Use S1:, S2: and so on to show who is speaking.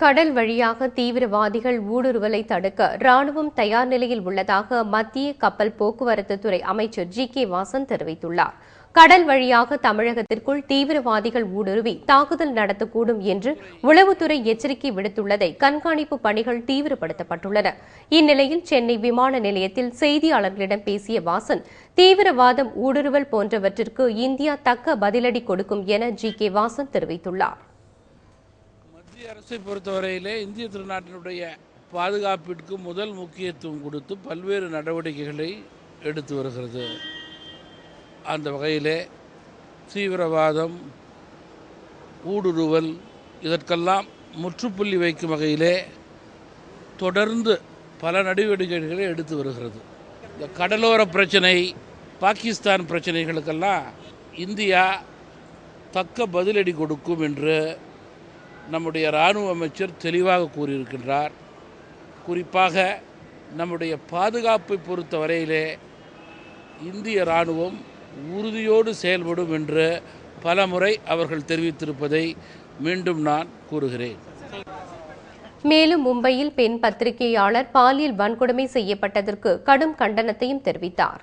S1: கடல் வழியாக தீவிரவாதிகள் ஊடுருவலை தடுக்க ராணுவம் தயார் நிலையில் உள்ளதாக மத்திய கப்பல் போக்குவரத்து துறை அமைச்சர் ஜி கே வாசன் தெரிவித்துள்ளார். கடல் வழியாக தமிழகத்திற்குள் தீவிரவாதிகள் ஊடுருவி தாக்குதல் நடத்தக்கூடும் என்று உளவுத்துறை எச்சரிக்கை விடுத்துள்ளதை கண்காணிப்பு பணிகள் தீவிரப்படுத்தப்பட்டுள்ளன. இந்நிலையில் சென்னை விமான நிலையத்தில் செய்தியாளர்களிடம் பேசிய வாசன் தீவிரவாதம் ஊடுருவல் போன்றவற்றிற்கு இந்தியா தக்க பதிலடி கொடுக்கும் என ஜி கே வாசன் தெரிவித்துள்ளார்.
S2: இந்திய அரசை பொறுத்தவரையிலே இந்திய திருநாட்டினுடைய பாதுகாப்பிற்கு முதல் முக்கியத்துவம் கொடுத்து பல்வேறு நடவடிக்கைகளை எடுத்து வருகிறது. அந்த வகையிலே தீவிரவாதம் ஊடுருவல் இதற்கெல்லாம் முற்றுப்புள்ளி வைக்கும் வகையிலே தொடர்ந்து பல நடவடிக்கைகளை எடுத்து வருகிறது. இந்த கடலோர பிரச்சனை பாகிஸ்தான் பிரச்சனைகளுக்கெல்லாம் இந்தியா தக்க பதிலடி கொடுக்கும் என்று நம்முடைய இராணுவ அமைச்சர் தெளிவாக கூறியிருக்கின்றார். குறிப்பாக நம்முடைய பாதுகாப்பை பொறுத்த வரையிலே இந்திய இராணுவம் உறுதியோடு செயல்படும் என்று பலமுறை அவர்கள் தெரிவித்திருப்பதை மீண்டும் நான் கூறுகிறேன்.
S1: மேலும் மும்பையில் பெண் பத்திரிகையாளர் பாலியல் வன்கொடுமை செய்யப்பட்டதற்கு கடும் கண்டனத்தையும் தெரிவித்தார்.